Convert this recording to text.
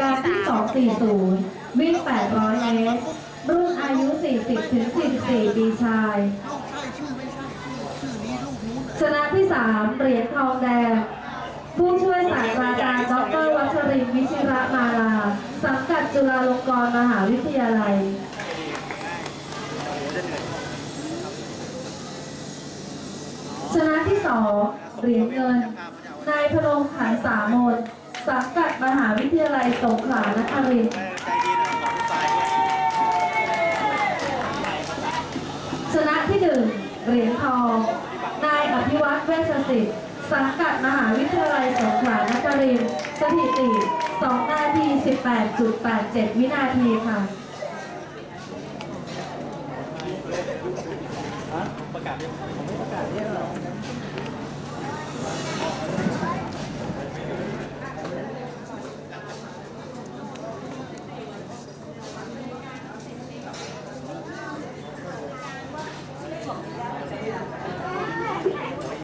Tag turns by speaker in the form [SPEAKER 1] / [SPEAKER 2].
[SPEAKER 1] กาที่ 240 วิ่ง 800 เมตร รุ่นอายุ 40-44 ปีชาย ชนะที่ 3 เหรียญทองแดง ผู้ช่วยศาสตราจารย์ดรวัชรินทร์วิชิระมาลา สังกัดจุฬาลงกรณ์มหาวิทยาลัยชนะที่2เหรียญเงิน นายพนมขันสามน สังกัดมหาวิทยาลัยสงขลานครินทร์
[SPEAKER 2] ใจดีนะขอทุกฝ่ายด้วย
[SPEAKER 1] ชนะที่หนึ่งเหรียญทอง นายอภิวัตเวชศิษย์สังกัดมหาวิทยาลัยสงขลานครินทร์สถิติ 2 นาที 18.87 วินาทีค่ะ
[SPEAKER 2] ฮะประกาศเรียบร้อยผมไม่